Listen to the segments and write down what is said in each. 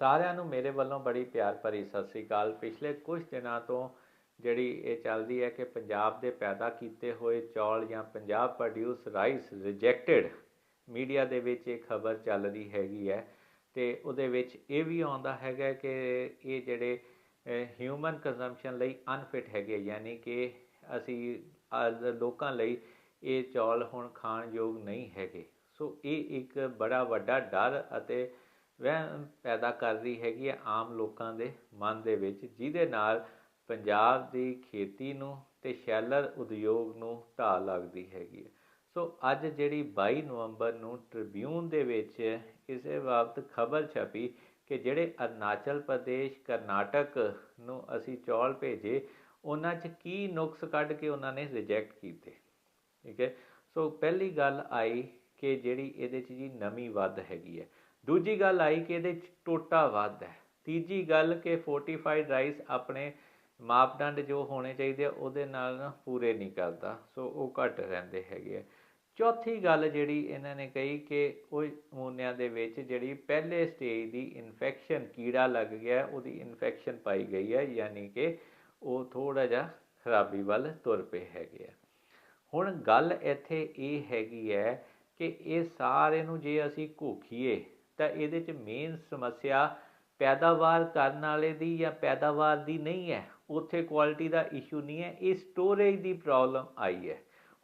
ਸਾਰਿਆਂ ਨੂੰ ਮੇਰੇ ਵੱਲੋਂ ਬੜੀ ਪਿਆਰ ਭਰੀ ਸਤਿ ਸ੍ਰੀ ਅਕਾਲ। ਪਿਛਲੇ ਕੁਝ ਦਿਨਾਂ ਤੋਂ ਜਿਹੜੀ ਇਹ ਚੱਲਦੀ ਹੈ ਕਿ ਪੰਜਾਬ ਦੇ ਪੈਦਾ ਕੀਤੇ ਹੋਏ ਚੌਲ ਜਾਂ Punjab produce rice rejected media ਦੇ ਵਿੱਚ ਇਹ ਖਬਰ ਚੱਲ ਰਹੀ ਹੈਗੀ ਹੈ ਤੇ ਉਹਦੇ ਵਿੱਚ ਇਹ ਵੀ ਆਉਂਦਾ ਹੈਗਾ ਕਿ ਇਹ ਜਿਹੜੇ ਹਿਊਮਨ ਕੰਜ਼ੰਪਸ਼ਨ ਲਈ ਅਨਫਿਟ ਹੈਗੇ ਯਾਨੀ ਕਿ ਅਸੀਂ ਅਹ ਲੋਕਾਂ ਲਈ ਇਹ ਚੌਲ ਹੁਣ ਖਾਣ ਯੋਗ ਨਹੀਂ ਹੈਗੇ। ਸੋ ਇਹ ਇੱਕ ਬੜਾ ਵੱਡਾ ਡਰ ਅਤੇ ਵਹਿਮ ਪੈਦਾ ਕਰ ਰਹੀ ਹੈਗੀ ਹੈ ਆਮ ਲੋਕਾਂ ਦੇ ਮਨ ਦੇ ਵਿੱਚ, ਜਿਹਦੇ ਨਾਲ ਪੰਜਾਬ ਦੀ ਖੇਤੀ ਨੂੰ ਤੇ ਸ਼ੈਲਰ ਉਦਯੋਗ ਨੂੰ ਢਾਹ ਲੱਗਦੀ ਹੈਗੀ ਹੈ ਸੋ ਅੱਜ ਜਿਹੜੀ 22 ਨਵੰਬਰ ਨੂੰ ਟ੍ਰਿਬਿਊਨ ਦੇ ਵਿੱਚ ਇਸੇ ਵਕਤ ਖਬਰ ਛਪੀ ਕਿ ਜਿਹੜੇ ਅਰੁਣਾਚਲ ਪ੍ਰਦੇਸ਼, ਕਰਨਾਟਕ ਨੂੰ ਅਸੀਂ ਚੌਲ ਭੇਜੇ, ਉਹਨਾਂ 'ਚ ਕੀ ਨੁਕਸ ਕੱਢ ਕੇ ਉਹਨਾਂ ਨੇ ਰਿਜੈਕਟ ਕੀਤੇ? ਠੀਕ ਹੈ? ਸੋ ਪਹਿਲੀ ਗੱਲ ਆਈ ਕਿ ਜਿਹੜੀ ਇਹਦੇ 'ਚ ਜੀ ਨਮੀ ਵੱਧ ਹੈਗੀ ਹੈ ਦੂਜੀ ਗੱਲ ਆਈ ਕਿ ਇਹਦੇ 'ਚ ਟੋਟਾ ਵੱਧ ਹੈ। ਤੀਜੀ ਗੱਲ ਕਿ ਫੋਰਟੀਫਾਈਡ ਰਾਈਸ ਆਪਣੇ ਮਾਪਦੰਡ ਜੋ ਹੋਣੇ ਚਾਹੀਦੇ ਆ, ਉਹਦੇ ਨਾਲ ਪੂਰੇ ਨਹੀਂ ਕਰਦਾ। ਸੋ ਉਹ ਘੱਟ ਰਹਿੰਦੇ ਹੈਗੇ ਆ। ਚੌਥੀ ਗੱਲ ਜਿਹੜੀ ਇਹਨਾਂ ਨੇ ਕਹੀ ਕਿ ਉਹ ਨਮੂਨਿਆਂ ਦੇ ਵਿੱਚ ਜਿਹੜੀ ਪਹਿਲੇ ਸਟੇਜ ਦੀ ਇਨਫੈਕਸ਼ਨ ਕੀੜਾ ਲੱਗ ਗਿਆ, ਉਹਦੀ ਇਨਫੈਕਸ਼ਨ ਪਾਈ ਗਈ ਹੈ, ਯਾਨੀ ਕਿ ਉਹ ਥੋੜਾ ਜਿਹਾ ਖਰਾਬੀ ਵੱਲ ਤੁਰ ਪਏ ਹੈਗੇ ਆ। ਹੁਣ ਗੱਲ ਇੱਥੇ ਇਹ ਹੈਗੀ ਹੈ ਕਿ ਇਹ ਸਾਰੇ ਨੂੰ ਜੇ ਅਸੀਂ ਘੋਖੀਏ ਤਾਂ ਇਹਦੇ 'ਚ ਮੇਨ ਸਮੱਸਿਆ ਪੈਦਾਵਾਰ ਕਰਨ ਵਾਲੇ ਦੀ ਜਾਂ ਪੈਦਾਵਾਰ ਦੀ ਨਹੀਂ ਹੈ। ਉੱਥੇ ਕੁਆਲਿਟੀ ਦਾ ਇਸ਼ੂ ਨਹੀਂ ਹੈ, ਇਹ ਸਟੋਰੇਜ ਦੀ ਪ੍ਰੋਬਲਮ ਆਈ ਹੈ।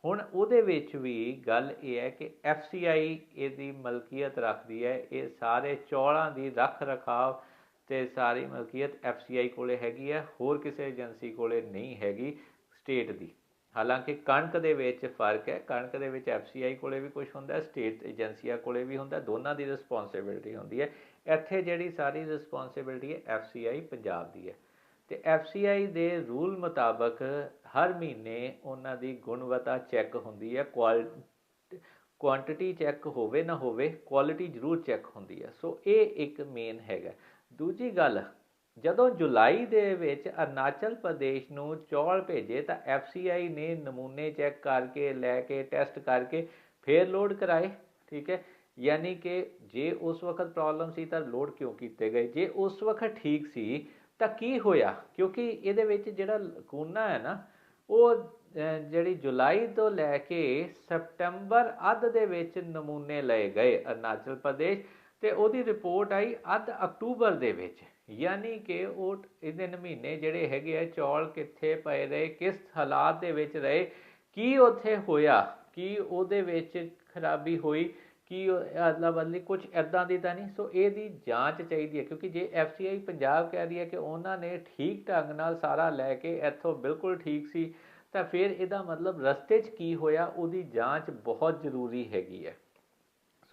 ਹੁਣ ਉਹਦੇ ਵਿੱਚ ਵੀ ਗੱਲ ਇਹ ਹੈ ਕਿ FCI ਇਹਦੀ ਮਲਕੀਅਤ ਰੱਖਦੀ ਹੈ, ਇਹ ਸਾਰੇ ਚੌਲਾਂ ਦੀ ਰੱਖ ਰਖਾਵ ਤੇ ਸਾਰੀ ਮਲਕੀਅਤ FCI ਕੋਲੇ ਹੈਗੀ ਹੈ, ਹੋਰ ਕਿਸੇ ਏਜੰਸੀ ਕੋਲੇ ਨਹੀਂ ਹੈਗੀ ਸਟੇਟ ਦੀ। ਹਾਲਾਂਕਿ ਕਣਕ ਦੇ ਵਿੱਚ ਫ਼ਰਕ ਹੈ, ਕਣਕ ਦੇ ਵਿੱਚ FCI ਕੋਲੇ ਵੀ ਕੁਝ ਹੁੰਦਾ ਸਟੇਟ ਏਜੰਸੀਆਂ ਕੋਲੇ ਵੀ ਹੁੰਦਾ, ਦੋਨਾਂ ਦੀ ਰਿਸਪੌਂਸਿਬਿਲਟੀ ਹੁੰਦੀ ਹੈ। ਇੱਥੇ ਜਿਹੜੀ ਸਾਰੀ ਰਿਸਪੌਂਸਿਬਿਲਟੀ ਹੈ FCI ਪੰਜਾਬ ਦੀ ਹੈ। ਤੇ FCI ਦੇ ਰੂਲ ਮੁਤਾਬਕ ਹਰ ਮਹੀਨੇ ਉਹਨਾਂ ਦੀ ਗੁਣਵੱਤਾ ਚੈੱਕ ਹੁੰਦੀ ਹੈ ਕੁਆਂਟੀਟੀ ਚੈੱਕ ਹੋਵੇ ਨਾ ਹੋਵੇ ਕੁਆਲਿਟੀ ਜ਼ਰੂਰ ਚੈੱਕ ਹੁੰਦੀ ਹੈ। ਸੋ ਇਹ ਇੱਕ ਮੇਨ ਹੈਗਾ। ਦੂਜੀ ਗੱਲ ਜਦੋਂ ਜੁਲਾਈ ਦੇ ਵਿੱਚ ਅਰੁਣਾਚਲ ਪ੍ਰਦੇਸ਼ ਨੂੰ ਚੌਲ ਭੇਜੇ ਤਾਂ FCI ਨੇ ਨਮੂਨੇ ਚੈੱਕ ਕਰਕੇ, ਲੈ ਕੇ, ਟੈਸਟ ਕਰਕੇ ਫੇਰ ਲੋਡ ਕਰਾਏ, ਠੀਕ ਹੈ? ਯਾਨੀ ਕਿ ਜੇ ਉਸ ਵਕਤ ਪ੍ਰੋਬਲਮ ਸੀ ਤਾਂ ਲੋਡ ਕਿਉਂ ਕੀਤੇ ਗਏ? ਜੇ ਉਸ ਵਕਤ ਠੀਕ ਸੀ ਤਾਂ ਕੀ ਹੋਇਆ? ਕਿਉਂਕਿ ਇਹਦੇ ਵਿੱਚ ਜਿਹੜਾ ਕੋਨਾ ਹੈ ਨਾ, ਉਹ ਜਿਹੜੀ ਜੁਲਾਈ ਤੋਂ ਲੈ ਕੇ ਸਪਟੈਂਬਰ ਅੱਧ ਦੇ ਵਿੱਚ ਨਮੂਨੇ ਲਏ ਗਏ ਅਰੁਣਾਚਲ ਪ੍ਰਦੇਸ਼ ਤੇ ਉਹਦੀ ਰਿਪੋਰਟ ਆਈ ਅੱਧ ਅਕਤੂਬਰ ਦੇ ਵਿੱਚ। ਯਾਨੀ ਕਿ ਉਹ ਇਹਦੇ ਮਹੀਨੇ ਜਿਹੜੇ ਹੈਗੇ ਆ, ਚੌਲ ਕਿੱਥੇ ਪਏ ਰਹੇ, ਕਿਸ ਹਾਲਾਤ ਦੇ ਵਿੱਚ ਰਹੇ, ਕੀ ਉੱਥੇ ਹੋਇਆ, ਕੀ ਉਹਦੇ ਵਿੱਚ ਖਰਾਬੀ ਹੋਈ, ਕੀ ਅਦਲਾ ਬਦਲੀ ਕੁਝ ਐਦਾਂ ਦੀ ਤਾਂ ਨਹੀਂ। ਸੋ ਇਹਦੀ ਜਾਂਚ ਚਾਹੀਦੀ ਹੈ, ਕਿਉਂਕਿ ਜੇ FCI ਪੰਜਾਬ ਕਹਿ ਰਹੀ ਹੈ ਕਿ ਉਹਨਾਂ ਨੇ ਠੀਕ ਢੰਗ ਨਾਲ ਸਾਰਾ ਲੈ ਕੇ ਇੱਥੋਂ ਬਿਲਕੁਲ ਠੀਕ ਸੀ, ਤਾਂ ਫਿਰ ਇਹਦਾ ਮਤਲਬ ਰਸਤੇ 'ਚ ਕੀ ਹੋਇਆ, ਉਹਦੀ ਜਾਂਚ ਬਹੁਤ ਜ਼ਰੂਰੀ ਹੈਗੀ ਹੈ।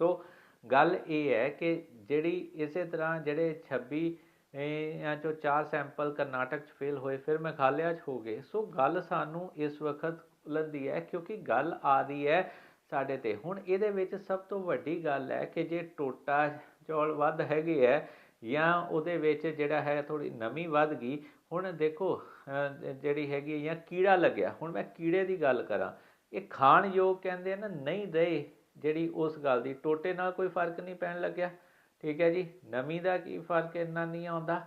ਸੋ ਗੱਲ ਇਹ ਹੈ ਕਿ ਜਿਹੜੀ ਇਸੇ ਤਰ੍ਹਾਂ ਜਿਹੜੇ 26 ਜਾਂ ਚੋਂ ਚਾਰ ਸੈਂਪਲ ਕਰਨਾਟਕ 'ਚ ਫੇਲ ਹੋਏ, ਫਿਰ ਮੇਘਾਲਿਆ 'ਚ ਹੋ ਗਏ। ਸੋ ਗੱਲ ਸਾਨੂੰ ਇਸ ਵਕਤ ਉਲਝਦੀ ਹੈ, ਕਿਉਂਕਿ ਗੱਲ ਆ ਰਹੀ ਹੈ ਸਾਡੇ ਤੇ। ਹੁਣ ਇਹਦੇ ਵਿੱਚ ਸਭ ਤੋਂ ਵੱਡੀ ਗੱਲ ਹੈ ਕਿ ਜੇ ਟੋਟਾ ਚੌਲ ਵੱਧ ਹੈਗੇ ਹੈ ਜਾਂ ਉਹਦੇ ਵਿੱਚ ਜਿਹੜਾ ਹੈ ਥੋੜੀ ਨਮੀ ਵੱਧ ਗਈ, ਹੁਣ ਦੇਖੋ ਜਿਹੜੀ ਹੈਗੀ ਜਾਂ ਕੀੜਾ ਲੱਗਿਆ। ਹੁਣ ਮੈਂ ਕੀੜੇ ਦੀ ਗੱਲ ਕਰਾਂ, ਇਹ ਖਾਣ ਯੋਗ ਕਹਿੰਦੇ ਨਾ, ਨਹੀਂ ਰਹੇ ਜਿਹੜੀ ਉਸ ਗੱਲ ਦੀ। ਟੋਟੇ ਨਾਲ ਕੋਈ ਫ਼ਰਕ ਨਹੀਂ ਪੈਣ ਲੱਗਿਆ। ਠੀਕ ਹੈ ਜੀ, ਨਮੀ ਦਾ ਕੀ ਫ਼ਰਕ ਇੰਨਾ ਨਹੀਂ ਆਉਂਦਾ।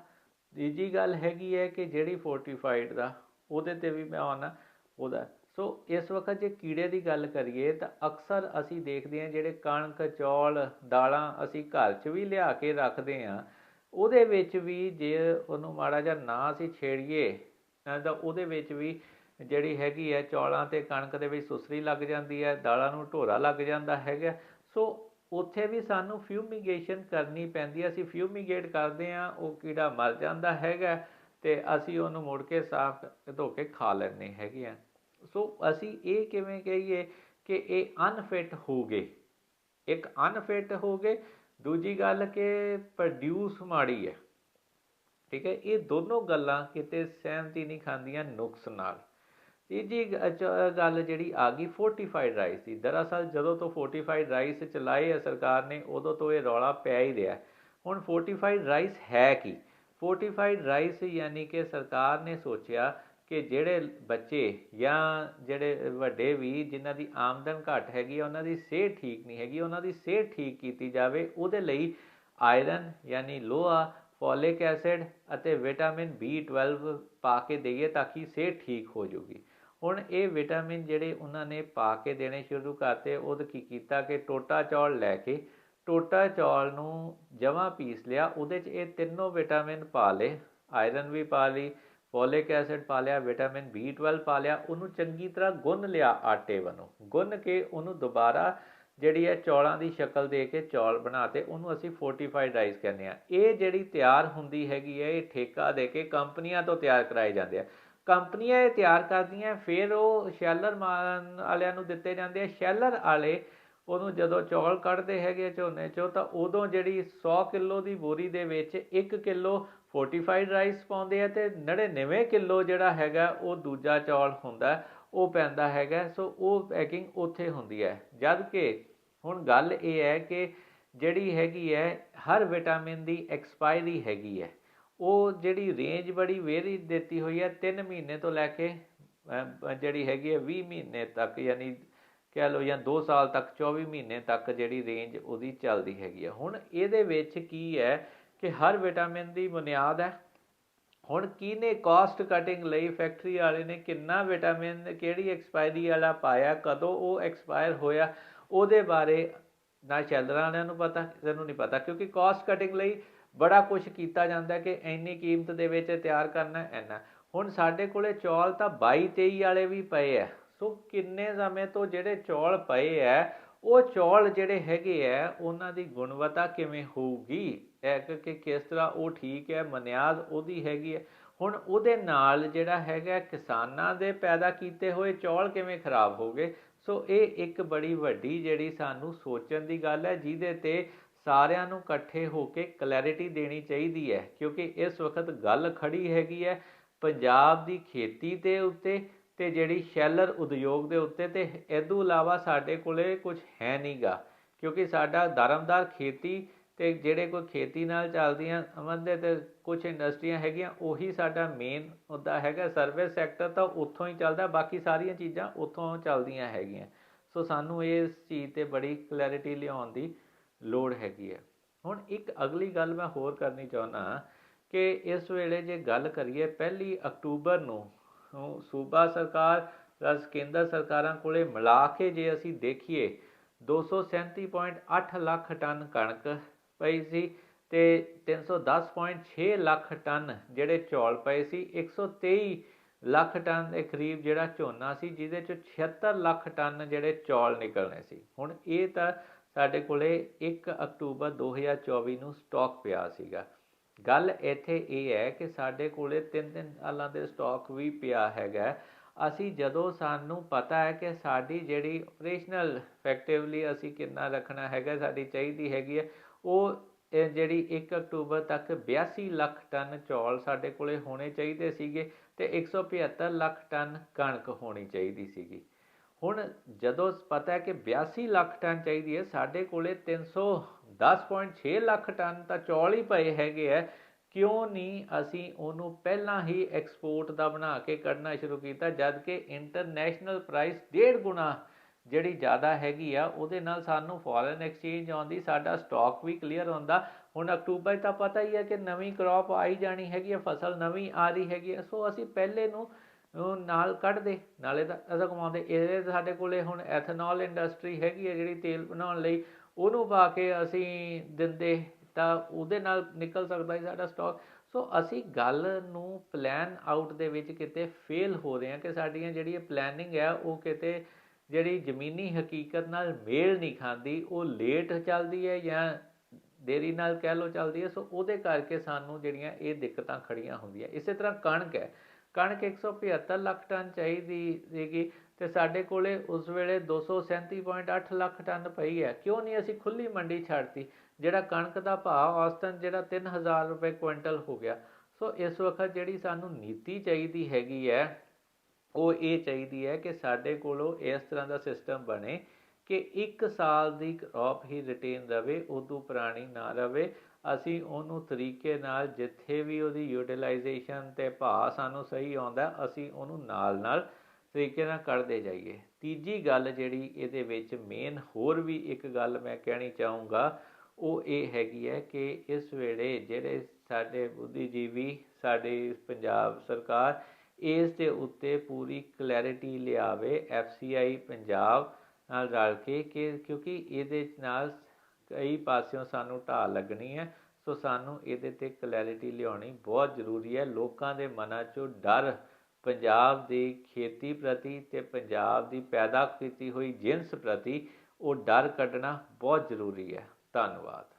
ਤੀਜੀ ਗੱਲ ਹੈਗੀ ਹੈ ਕਿ ਜਿਹੜੀ ਫੋਰਟੀਫਾਈਡ ਦਾ, ਉਹਦੇ ਤੇ ਵੀ ਮੈਂ ਆਉਣਾ ਉਹਦਾ। ਸੋ ਇਸ ਵਕਤ ਜੇ ਕੀੜੇ ਦੀ ਗੱਲ ਕਰੀਏ, ਤਾਂ ਅਕਸਰ ਅਸੀਂ ਦੇਖਦੇ ਹਾਂ ਜਿਹੜੇ ਕਣਕ, ਚੌਲ, ਦਾਲਾਂ ਅਸੀਂ ਘਰ 'ਚ ਵੀ ਲਿਆ ਕੇ ਰੱਖਦੇ ਹਾਂ, ਉਹਦੇ ਵਿੱਚ ਵੀ ਜੇ ਉਹਨੂੰ ਮਾੜਾ ਜਿਹਾ ਨਾ ਅਸੀਂ ਛੇੜੀਏ ਤਾਂ ਉਹਦੇ ਵਿੱਚ ਵੀ ਜਿਹੜੀ ਹੈਗੀ ਹੈ ਚੌਲਾਂ ਤੇ ਕਣਕ ਦੇ ਵਿੱਚ ਸੁਸਰੀ ਲੱਗ ਜਾਂਦੀ ਹੈ, ਦਾਲਾਂ ਨੂੰ ਢੋਰਾ ਲੱਗ ਜਾਂਦਾ ਹੈਗਾ। ਸੋ ਉੱਥੇ ਵੀ ਸਾਨੂੰ ਫਿਊਮੀਗੇਸ਼ਨ ਕਰਨੀ ਪੈਂਦੀ ਹੈ। ਅਸੀਂ ਫਿਊਮੀਗੇਟ ਕਰਦੇ ਆ ਉਹ ਕੀੜਾ ਮਰ ਜਾਂਦਾ ਹੈਗਾ ਤੇ ਅਸੀਂ ਉਹਨੂੰ ਮੁੜ ਕੇ ਸਾਫ਼ ਧੋ ਕੇ ਖਾ ਲੈਂਦੇ ਹੈਗੇ ਆ ਸੋ ਅਸੀਂ ਇਹ ਕਿਵੇਂ ਕਹੀਏ ਕਿ ਇਹ ਅਨਫਿਟ ਹੋ ਗਏ। ਇੱਕ ਅਨਫਿਟ ਹੋ ਗਏ। ਦੂਜੀ ਗੱਲ ਕਿ ਪ੍ਰੋਡਿਊਸ ਮਾੜੀ ਹੈ। ਠੀਕ ਹੈ, ਇਹ ਦੋਨੋਂ ਗੱਲਾਂ ਕਿਤੇ ਸਹਿਮਤੀ ਨਹੀਂ ਖਾਂਦੀਆਂ ਨੁਕਸ ਨਾਲ। ਤੀਜੀ ਗੱਲ ਜਿਹੜੀ ਆ ਗਈ ਫੋਰਟੀਫਾਈਡ ਰਾਈਸ ਦੀ। ਦਰਅਸਲ ਜਦੋਂ ਤੋਂ ਫੋਰਟੀਫਾਈਡ ਰਾਈਸ ਚਲਾਏ ਆ ਸਰਕਾਰ ਨੇ, ਉਦੋਂ ਤੋਂ ਇਹ ਰੌਲਾ ਪਿਆ ਹੀ ਰਿਹਾ। ਹੁਣ ਫੋਰਟੀਫਾਈਡ ਰਾਈਸ ਹੈ ਕੀ? ਫੋਰਟੀਫਾਈਡ ਰਾਈਸ ਯਾਨੀ ਕਿ ਸਰਕਾਰ ਨੇ ਸੋਚਿਆ ਕਿ ਜਿਹੜੇ ਬੱਚੇ ਜਾਂ ਜਿਹੜੇ ਵੱਡੇ ਵੀ ਜਿਨ੍ਹਾਂ ਦੀ ਆਮਦਨ ਘੱਟ ਹੈਗੀ ਉਹਨਾਂ ਦੀ ਸਿਹਤ ਠੀਕ ਨਹੀਂ ਹੈਗੀ, ਉਹਨਾਂ ਦੀ ਸਿਹਤ ਠੀਕ ਕੀਤੀ ਜਾਵੇ, ਉਹਦੇ ਲਈ ਆਇਰਨ ਯਾਨੀ ਲੋਹਾ, ਫੋਲਿਕ ਐਸਿਡ ਅਤੇ ਵਿਟਾਮਿਨ B12 ਪਾ ਕੇ ਦਈਏ ਤਾਂ ਕਿ ਸਿਹਤ ਠੀਕ ਹੋ ਜਾਊਗੀ ਹੁਣ ਇਹ ਵਿਟਾਮਿਨ ਜਿਹੜੇ ਉਹਨਾਂ ਨੇ ਪਾ ਕੇ ਦੇਣੇ ਸ਼ੁਰੂ ਕਰਤੇ, ਉਹਦ ਕੀ ਕੀਤਾ ਕਿ ਟੋਟਾ ਚੌਲ ਲੈ ਕੇ, ਟੋਟਾ ਚੌਲ ਨੂੰ ਜਮਾ ਪੀਸ ਲਿਆ, ਉਹਦੇ 'ਚ ਇਹ ਤਿੰਨੋਂ ਵਿਟਾਮਿਨ ਪਾ ਲੇ ਆਇਰਨ ਵੀ ਪਾ ਲਈ, ਫੋਲਿਕ ਐਸਿਡ ਪਾ ਲਿਆ, ਵਿਟਾਮਿਨ B12 ਪਾ ਲਿਆ, ਉਹਨੂੰ ਚੰਗੀ ਤਰ੍ਹਾਂ ਗੁੰਨ ਲਿਆ ਆਟੇ ਵੱਲੋਂ, ਗੁੰਨ ਕੇ ਉਹਨੂੰ ਦੁਬਾਰਾ ਜਿਹੜੀ ਹੈ ਚੌਲਾਂ ਦੀ ਸ਼ਕਲ ਦੇ ਕੇ ਚੌਲ ਬਣਾਤੇ ਉਹਨੂੰ ਅਸੀਂ ਫੋਰਟੀਫਾਈਡ ਰਾਈਸ ਕਹਿੰਦੇ ਆ ਇਹ ਜਿਹੜੀ ਤਿਆਰ ਹੁੰਦੀ ਹੈਗੀ ਹੈ, ਇਹ ਠੇਕਾ ਦੇ ਕੇ ਕੰਪਨੀਆਂ ਤੋਂ ਤਿਆਰ ਕਰਾਏ ਜਾਂਦੇ ਆ। ਕੰਪਨੀਆਂ ਇਹ ਤਿਆਰ ਕਰਦੀਆਂ, ਫਿਰ ਉਹ ਸ਼ੈਲਰ ਵਾਲਿਆਂ ਨੂੰ ਦਿੱਤੇ ਜਾਂਦੇ ਆ। ਸ਼ੈਲਰ ਵਾਲੇ ਉਹਨੂੰ ਜਦੋਂ ਚੌਲ ਕੱਢਦੇ ਹੈਗੇ ਝੋਨੇ ਚੋਂ, ਤਾਂ ਉਦੋਂ ਜਿਹੜੀ 100 ਕਿਲੋ ਦੀ ਬੋਰੀ ਦੇ ਵਿੱਚ 1 ਕਿਲੋ ਫੋਰਟੀਫਾਈਡ ਰਾਈਸ ਪਾਉਂਦੇ ਆ ਤੇ 99 ਕਿਲੋ ਜਿਹੜਾ ਹੈਗਾ ਉਹ ਦੂਜਾ ਚੌਲ ਹੁੰਦਾ, ਉਹ ਪੈਂਦਾ ਹੈਗਾ। ਸੋ ਉਹ ਪੈਕਿੰਗ ਉੱਥੇ ਹੁੰਦੀ ਹੈ। ਜਦ ਕਿ ਹੁਣ ਗੱਲ ਇਹ ਹੈ ਕਿ ਜਿਹੜੀ ਹੈਗੀ ਹੈ, ਹਰ ਵਿਟਾਮਿਨ ਦੀ ਐਕਸਪਾਇਰੀ ਹੈਗੀ ਹੈ। ਉਹ ਜਿਹੜੀ ਰੇਂਜ ਬੜੀ ਵੇਰੀ ਦਿੱਤੀ ਹੋਈ ਹੈ 3 ਮਹੀਨੇ ਤੋਂ ਲੈ ਕੇ ਜਿਹੜੀ ਹੈਗੀ ਹੈ 20 ਮਹੀਨੇ ਤੱਕ, ਯਾਨੀ ਕਹਿ ਲਓ ਜਾਂ 2 ਸਾਲ ਤੱਕ 24 ਮਹੀਨੇ ਤੱਕ ਜਿਹੜੀ ਰੇਂਜ ਉਹਦੀ ਚੱਲਦੀ ਹੈਗੀ ਹੈ। ਹੁਣ ਇਹਦੇ ਵਿੱਚ ਕੀ ਹੈ ਕਿ ਹਰ ਵਿਟਾਮਿਨ ਦੀ ਬੁਨਿਆਦ ਹੈ। ਹੁਣ ਕਿਹਨੇ ਕਾਸਟ ਕਟਿੰਗ ਲਈ ਫੈਕਟਰੀ ਵਾਲੇ ਨੇ ਕਿੰਨਾ ਵਿਟਾਮਿਨ ਕਿਹੜੀ ਐਕਸਪਾਇਰੀ ਵਾਲਾ ਪਾਇਆ, ਕਦੋਂ ਉਹ ਐਕਸਪਾਇਰ ਹੋਇਆ, ਉਹਦੇ ਬਾਰੇ ਨਾ ਚੱਲਣਾ ਵਾਲਿਆਂ ਨੂੰ ਪਤਾ ਇਹਨਾਂ ਨੂੰ ਨਹੀਂ ਪਤਾ, ਕਿਉਂਕਿ ਕਾਸਟ ਕਟਿੰਗ ਲਈ ਬੜਾ ਕੁਝ ਕੀਤਾ ਜਾਂਦਾ ਕਿ ਇੰਨੀ ਕੀਮਤ ਦੇ ਵਿੱਚ ਤਿਆਰ ਕਰਨਾ ਇੰਨਾ। ਹੁਣ ਸਾਡੇ ਕੋਲੇ ਚੌਲ ਤਾਂ 22 23 ਵਾਲੇ ਵੀ ਪਏ ਆ। ਸੋ ਕਿੰਨੇ ਸਮੇਂ ਤੋਂ ਜਿਹੜੇ ਚੌਲ ਪਏ ਆ, ਉਹ ਚੌਲ ਜਿਹੜੇ ਹੈਗੇ ਆ, ਉਹਨਾਂ ਦੀ ਗੁਣਵੱਤਾ ਕਿਵੇਂ ਹੋਊਗੀ? ਇਹ ਕਿ ਕਿਸ ਤਰ੍ਹਾਂ ਉਹ ਠੀਕ ਹੈ, ਮਨਿਆਦ ਉਹਦੀ ਹੈਗੀ ਹੈ। ਹੁਣ ਉਹਦੇ ਨਾਲ ਜਿਹੜਾ ਹੈਗਾ ਕਿਸਾਨਾਂ ਦੇ ਪੈਦਾ ਕੀਤੇ ਹੋਏ ਚੌਲ ਕਿਵੇਂ ਖਰਾਬ ਹੋ ਗਏ? ਸੋ ਇਹ ਇੱਕ ਬੜੀ ਵੱਡੀ ਜਿਹੜੀ ਸਾਨੂੰ ਸੋਚਣ ਦੀ ਗੱਲ ਹੈ, ਜਿਹਦੇ ਤੇ ਸਾਰਿਆਂ ਨੂੰ ਇਕੱਠੇ ਹੋ ਕੇ ਕਲੈਰਿਟੀ ਦੇਣੀ ਚਾਹੀਦੀ ਹੈ, ਕਿਉਂਕਿ ਇਸ ਵਕਤ ਗੱਲ ਖੜੀ ਹੈਗੀ ਹੈ ਪੰਜਾਬ ਦੀ ਖੇਤੀ ਦੇ ਉੱਤੇ ਤੇ ਜਿਹੜੀ ਸ਼ੈਲਰ ਉਦਯੋਗ ਦੇ ਉੱਤੇ ਤੇ ਇਦੋਂ ਇਲਾਵਾ ਸਾਡੇ ਕੋਲੇ ਕੁਝ ਹੈ ਨਹੀਂਗਾ ਕਿਉਂਕਿ ਸਾਡਾ ਦਰਮਦਾਰ ਖੇਤੀ ਤੇ ਜਿਹੜੇ ਕੋਈ ਖੇਤੀ ਨਾਲ ਚੱਲਦੀਆਂ ਸੰਬੰਧਿਤ ਕੁਝ ਇੰਡਸਟਰੀਆਂ ਹੈਗੀਆਂ, ਉਹੀ ਸਾਡਾ ਮੇਨ ਉਹਦਾ ਹੈਗਾ। ਸਰਵਿਸ ਸੈਕਟਰ ਤਾਂ ਉੱਥੋਂ ਹੀ ਚੱਲਦਾ, ਬਾਕੀ ਸਾਰੀਆਂ ਚੀਜ਼ਾਂ ਉੱਥੋਂ ਚੱਲਦੀਆਂ ਹੈਗੀਆਂ। ਸੋ ਸਾਨੂੰ ਇਸ ਚੀਜ਼ ਤੇ ਬੜੀ ਕਲੈਰਿਟੀ ਲਿਆਉਣ ਦੀ ਲੋੜ ਹੈਗੀ ਹੈ। ਹੁਣ ਇੱਕ ਅਗਲੀ ਗੱਲ ਮੈਂ ਹੋਰ ਕਰਨੀ ਚਾਹੁੰਦਾ ਕਿ ਇਸ ਵੇਲੇ ਜੇ ਗੱਲ ਕਰੀਏ ਪਹਿਲੀ ਅਕਤੂਬਰ ਨੂੰ ਸੂਬਾ ਸਰਕਾਰ ਪਲਸ ਕੇਂਦਰ ਸਰਕਾਰਾਂ ਕੋਲੇ ਮਿਲਾ ਕੇ ਜੇ ਅਸੀਂ ਦੇਖੀਏ 237.8 ਲੱਖ ਟਨ ਕਣਕ ਪਈ ਸੀ ਤੇ 310.6 ਲੱਖ ਟਨ ਜਿਹੜੇ ਚੌਲ ਪਏ ਸੀ 123 ਲੱਖ ਟਨ ਦੇ ਕਰੀਬ ਜਿਹੜਾ ਝੋਨਾ ਸੀ, ਜਿਹਦੇ ਚ 76 ਲੱਖ ਟਨ ਜਿਹੜੇ ਚੌਲ ਨਿਕਲਣੇ ਸੀ। ਹੁਣ ਇਹ ਤਾਂ ਸਾਡੇ ਕੋਲੇ 1 ਅਕਤੂਬਰ 2024 ਨੂੰ ਸਟਾਕ ਪਿਆ ਸੀਗਾ। ਗੱਲ ਇੱਥੇ ਇਹ ਹੈ ਕਿ ਸਾਡੇ ਕੋਲੇ ਤਿੰਨ ਤਿੰਨ ਸਾਲਾਂ ਦੇ ਸਟਾਕ ਵੀ ਪਿਆ ਹੈਗਾ। ਅਸੀਂ ਜਦੋਂ ਸਾਨੂੰ ਪਤਾ ਹੈ ਕਿ ਸਾਡੀ ਜਿਹੜੀ ਆਪਰੇਸ਼ਨਲ ਇਫੈਕਟਿਵਲੀ ਅਸੀਂ ਕਿੰਨਾ ਰੱਖਣਾ ਹੈਗਾ, ਸਾਡੀ ਚਾਹੀਦੀ ਹੈਗੀ ਹੈ, ਉਹ ਜਿਹੜੀ 1 ਅਕਤੂਬਰ ਤੱਕ 82 ਲੱਖ ਟਨ ਚੌਲ ਸਾਡੇ ਕੋਲੇ ਹੋਣੇ ਚਾਹੀਦੇ ਸੀਗੇ ਤੇ 175 ਲੱਖ ਟਨ ਕਣਕ ਹੋਣੀ ਚਾਹੀਦੀ ਸੀਗੀ। ਹੁਣ ਜਦੋਂ ਪਤਾ ਹੈ ਕਿ 82 ਲੱਖ ਟਨ ਚਾਹੀਦੀ ਹੈ, ਸਾਡੇ ਕੋਲੇ 310.6 ਲੱਖ ਟਨ ਤਾਂ ਚੌਲ ਹੀ ਪਏ ਹੈਗੇ ਆ। ਕਿਉਂ ਨਹੀਂ ਅਸੀਂ ਉਹਨੂੰ ਪਹਿਲਾਂ ਹੀ ਐਕਸਪੋਰਟ ਦਾ ਬਣਾ ਕੇ ਕੱਢਣਾ ਸ਼ੁਰੂ ਕੀਤਾ ਜਦ ਕਿ ਇੰਟਰਨੈਸ਼ਨਲ ਪ੍ਰਾਈਸ ਡੇਢ ਗੁਣਾ ਜਿਹੜੀ ਜ਼ਿਆਦਾ ਹੈਗੀ ਆ, ਉਹਦੇ ਨਾਲ ਸਾਨੂੰ ਫੋਰਨ ਐਕਸਚੇਂਜ ਆਉਂਦੀ, ਸਾਡਾ ਸਟਾਕ ਵੀ ਕਲੀਅਰ ਹੁੰਦਾ। ਹੁਣ ਅਕਤੂਬਰ ਤਾਂ ਪਤਾ ਹੀ ਹੈ ਕਿ ਨਵੀਂ ਕ੍ਰੌਪ ਆਈ ਜਾਣੀ ਹੈਗੀ ਆ, ਫਸਲ ਨਵੀਂ ਆ ਰਹੀ ਹੈਗੀ ਆ, ਸੋ ਅਸੀਂ ਪਹਿਲੇ ਨੂੰ ਉਹ ਨਾਲ ਕੱਢਦੇ ਨਾਲੇ ਤਾਂ ਅਸਾਂ ਕਮਾਉਂਦੇ। ਇਹਦੇ ਸਾਡੇ ਕੋਲੇ ਹੁਣ ਐਥਨੋਲ ਇੰਡਸਟਰੀ ਹੈਗੀ ਹੈ ਜਿਹੜੀ ਤੇਲ ਬਣਾਉਣ ਲਈ, ਉਹਨੂੰ ਪਾ ਕੇ ਅਸੀਂ ਦਿੰਦੇ ਤਾਂ ਉਹਦੇ ਨਾਲ ਨਿਕਲ ਸਕਦਾ ਹੈ ਸਾਡਾ ਸਟਾਕ ਸੋ ਅਸੀਂ ਗੱਲ ਨੂੰ ਪਲਾਨ ਆਊਟ ਦੇ ਵਿੱਚ ਕਿਤੇ ਫੇਲ ਹੋ ਰਹੇ ਹਾਂ ਕਿ ਸਾਡੀਆਂ ਜਿਹੜੀ ਪਲੈਨਿੰਗ ਹੈ, ਉਹ ਕਿਤੇ ਜਿਹੜੀ ਜ਼ਮੀਨੀ ਹਕੀਕਤ ਨਾਲ ਮੇਲ ਨਹੀਂ ਖਾਂਦੀ, ਉਹ ਲੇਟ ਚੱਲਦੀ ਹੈ ਜਾਂ ਦੇਰੀ ਨਾਲ ਕਹਿ ਲੋ ਚੱਲਦੀ ਹੈ। ਸੋ ਉਹਦੇ ਕਰਕੇ ਸਾਨੂੰ ਜਿਹੜੀਆਂ ਇਹ ਦਿੱਕਤਾਂ ਖੜੀਆਂ ਹੁੰਦੀਆਂ। ਇਸੇ ਤਰ੍ਹਾਂ ਕਣਕ ਹੈ। ਕਣਕ 175 ਲੱਖ ਟਨ ਚਾਹੀਦੀ ਸੀਗੀ ਤੇ ਸਾਡੇ ਕੋਲੇ ਉਸ ਵੇਲੇ 237.8 ਲੱਖ ਟਨ ਪਈ ਹੈ। ਕਿਉਂ ਨਹੀਂ ਅਸੀਂ ਖੁੱਲੀ ਮੰਡੀ ਛੱਡਤੀ? ਜਿਹੜਾ ਕਣਕ ਦਾ ਭਾਅ ਔਸਤਨ ਜਿਹੜਾ 3000 ਰੁਪਏ ਕੁਇੰਟਲ ਹੋ ਗਿਆ। ਸੋ ਇਸ ਵਕਤ ਜਿਹੜੀ ਸਾਨੂੰ ਨੀਤੀ ਚਾਹੀਦੀ ਹੈਗੀ ਹੈ, ਉਹ ਇਹ ਚਾਹੀਦੀ ਹੈ ਕਿ ਸਾਡੇ ਕੋਲੋਂ ਇਸ ਤਰ੍ਹਾਂ ਦਾ ਸਿਸਟਮ ਬਣੇ ਕਿ ਇੱਕ ਸਾਲ ਦੀ ਕ੍ਰੌਪ ਹੀ ਰਿਟੇਨ ਰਵੇ, ਉਦੋਂ ਪੁਰਾਣੀ ਨਾ ਰਵੇ। ਅਸੀਂ ਉਹਨੂੰ ਤਰੀਕੇ ਨਾਲ ਜਿੱਥੇ ਵੀ ਉਹਦੀ ਯੂਟਿਲਾਈਜੇਸ਼ਨ ਤੇ ਭਾਅ ਸਾਨੂੰ ਸਹੀ ਆਉਂਦਾ, ਅਸੀਂ ਉਹਨੂੰ ਨਾਲ ਨਾਲ ਤਰੀਕੇ ਨਾਲ ਕਰਦੇ ਜਾਈਏ। ਤੀਜੀ ਗੱਲ ਜਿਹੜੀ ਇਹਦੇ ਵਿੱਚ ਮੇਨ ਹੋਰ ਵੀ ਇੱਕ ਗੱਲ ਮੈਂ ਕਹਿਣੀ ਚਾਹੂੰਗਾ, ਉਹ ਇਹ ਹੈਗੀ ਹੈ ਕਿ ਇਸ ਵੇਲੇ ਜਿਹੜੇ ਸਾਡੇ ਬੁੱਧੀਜੀਵੀ, ਸਾਡੀ ਪੰਜਾਬ ਸਰਕਾਰ, ਇਸ ਦੇ ਉੱਤੇ ਪੂਰੀ ਕਲੈਰਿਟੀ ਲਿਆਵੇ ਐਫਸੀਆਈ ਪੰਜਾਬ ਨਾਲ ਰਲ ਕੇ ਕਿ ਕਿਉਂਕਿ ਇਹਦੇ ਨਾਲ ਕਈ ਪਾਸਿਓਂ ਸਾਨੂੰ ਢਾਲ ਲੱਗਣੀ ਹੈ, ਸੋ ਸਾਨੂੰ ਇਹਦੇ ਤੇ ਕਲੈਰਿਟੀ ਲਿਆਉਣੀ ਬਹੁਤ ਜ਼ਰੂਰੀ ਹੈ। ਲੋਕਾਂ ਦੇ ਮਨਾਂ 'ਚੋਂ ਡਰ, ਪੰਜਾਬ ਦੀ ਖੇਤੀ ਪ੍ਰਤੀ ਤੇ ਪੰਜਾਬ ਦੀ ਪੈਦਾ ਕੀਤੀ ਹੋਈ ਜਿੰਸ ਪ੍ਰਤੀ ਉਹ ਡਰ ਕੱਢਣਾ ਬਹੁਤ ਜ਼ਰੂਰੀ ਹੈ। ਧੰਨਵਾਦ।